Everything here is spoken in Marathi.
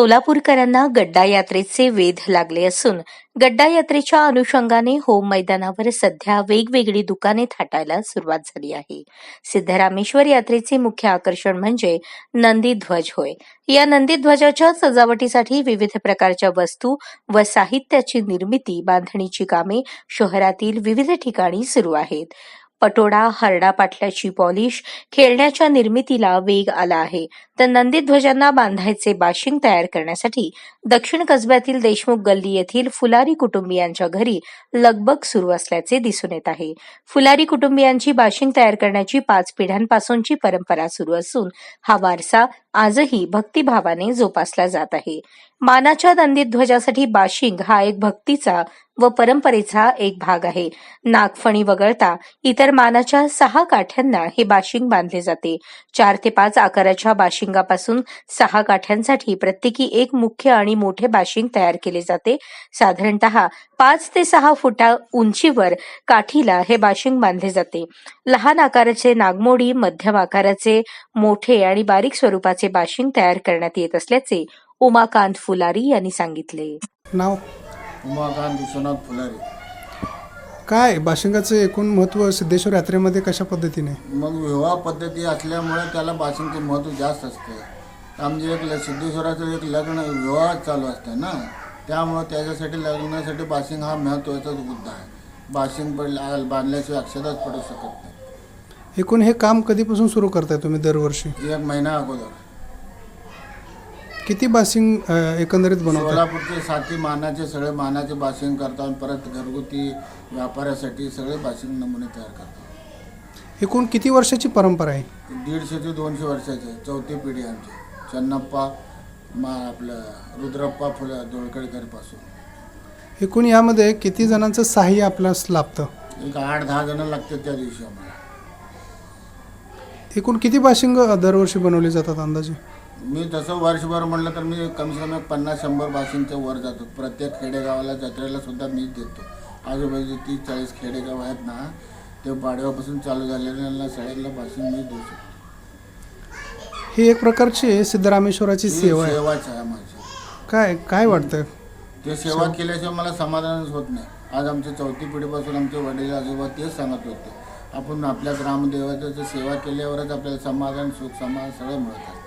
सोलापूरकरांना गड्डा यात्रेचे वेध लागले असून गड्डा यात्रेच्या अनुषंगाने होम मैदानावर सध्या वेगवेगळी दुकाने थाटायला सुरुवात झाली आहे. सिद्धरामेश्वर यात्रेचे मुख्य आकर्षण म्हणजे नंदीध्वज होय. या नंदीध्वजाच्या सजावटीसाठी विविध प्रकारच्या वस्तू व साहित्याची निर्मिती बांधणीची कामे शहरातील विविध ठिकाणी सुरू आहेत. पटोडा हरडा पाटल्याची पॉलिश खेळण्याच्या निर्मितीला वेग आला आहे. तर नंदीध्वजांना बांधायचे बाशिंग तयार करण्यासाठी दक्षिण कसब्यातील देशमुख गल्ली येथील फुलारी कुटुंबियांच्या घरी लगबग सुरू असल्याचे दिसून येत आहे. फुलारी कुटुंबियांची बाशिंग तयार करण्याची पाच पिढ्यांपासूनची परंपरा सुरू असून हा वारसा आजही भक्तिभावाने जोपासला जात आहे. मानाच्या नंदीध्वजासाठी बाशिंग हा एक भक्तीचा व परंपरेचा एक भाग आहे. नागफणी वगळता इतर मानाच्या सहा काठ्यांना हे बाशिंग बांधले जाते. चार ते पाच आकाराच्या बाशिंगापासून सहा काठ्यांसाठी प्रत्येकी एक मुख्य आणि मोठे बाशिंग तयार केले जाते. साधारणतः पाच ते सहा फुटा उंचीवर काठीला हे बाशिंग बांधले जाते. लहान आकाराचे नागमोडी मध्यम आकाराचे मोठे आणि बारीक स्वरूपाचे बाशिंग तयार करण्यात येत असल्याचे उमाकांत फुलारी यांनी सांगितले. नाव? उमाकांत विश्वनाथ फुलारी. काय? बाशिंगाचं एकूण महत्त्व सिद्धेश्वर यात्रेमध्ये कशा पद्धतीने? मग विवाह पद्धती असल्यामुळे त्याला बाशिंगचे महत्त्व जास्त असते. आमचे एक ल- सिद्धेश्वराचं एक लग्न विवाह चालू असते ना? त्यामुळं त्याच्यासाठी लग्नासाठी बाशिंग हा महत्त्वाचा मुद्दा आहे. बाशिंग पडल्या बांधल्याशिवाय अक्षताच पडू शकत नाही. एकूण हे काम कधीपासून सुरू करताय तुम्ही दरवर्षी? एक महिना अगोदर. किती बाशिंग अ, एकंदरीत बनवतात? सोलापूरचे साथी मानाचे सगळे मानाचे बाशिंग करतात. परत घरगुती व्यापारासाठी सगळे बाशिंग नमुने तयार करतात. एकूण किती वर्षाची परंपरा आहे? दीडशे ते दोनशे वर्षाचे चौथी पिढी आमची. चन्नप्पा मा आपलं रुद्रप्पा फुलं दोळकळकरपासून एकूण यामध्ये किती जणांचं सहाय्य आपल्यास लाभतं? एक आठ दहा जण लागतात त्या दिवशी आम्हाला. एकूण किती बाशिंग अ, दरवर्षी बनवले जातात अंदाजे? मी तसं वर्षभर म्हटलं तर मी कमीत कमी पन्नास शंभर बाशिंगच्या वर जातो. प्रत्येक खेडेगावाला जत्रेला सुद्धा मीच देतो. आजूबाजूचे तीस चाळीस खेडेगाव आहेत ना ते पाडव्यापासून चालू झालेल्या सगळ्यांना बाशिंग मी देऊ शकतो. ही एक प्रकारची सिद्धरामेश्वराची ही सेवा आहे. सेवाच आहे माझी काय काय वाटतं ते सेवा केल्याशिवाय मला समाधानच होत नाही. आज आमच्या चौथी पिढीपासून आमचे वडील आजोबा तेच सांगत होते. आपण आपल्या ग्रामदेवताची सेवा केल्यावरच आपल्याला समाधान सुख समाधान सगळं मिळतात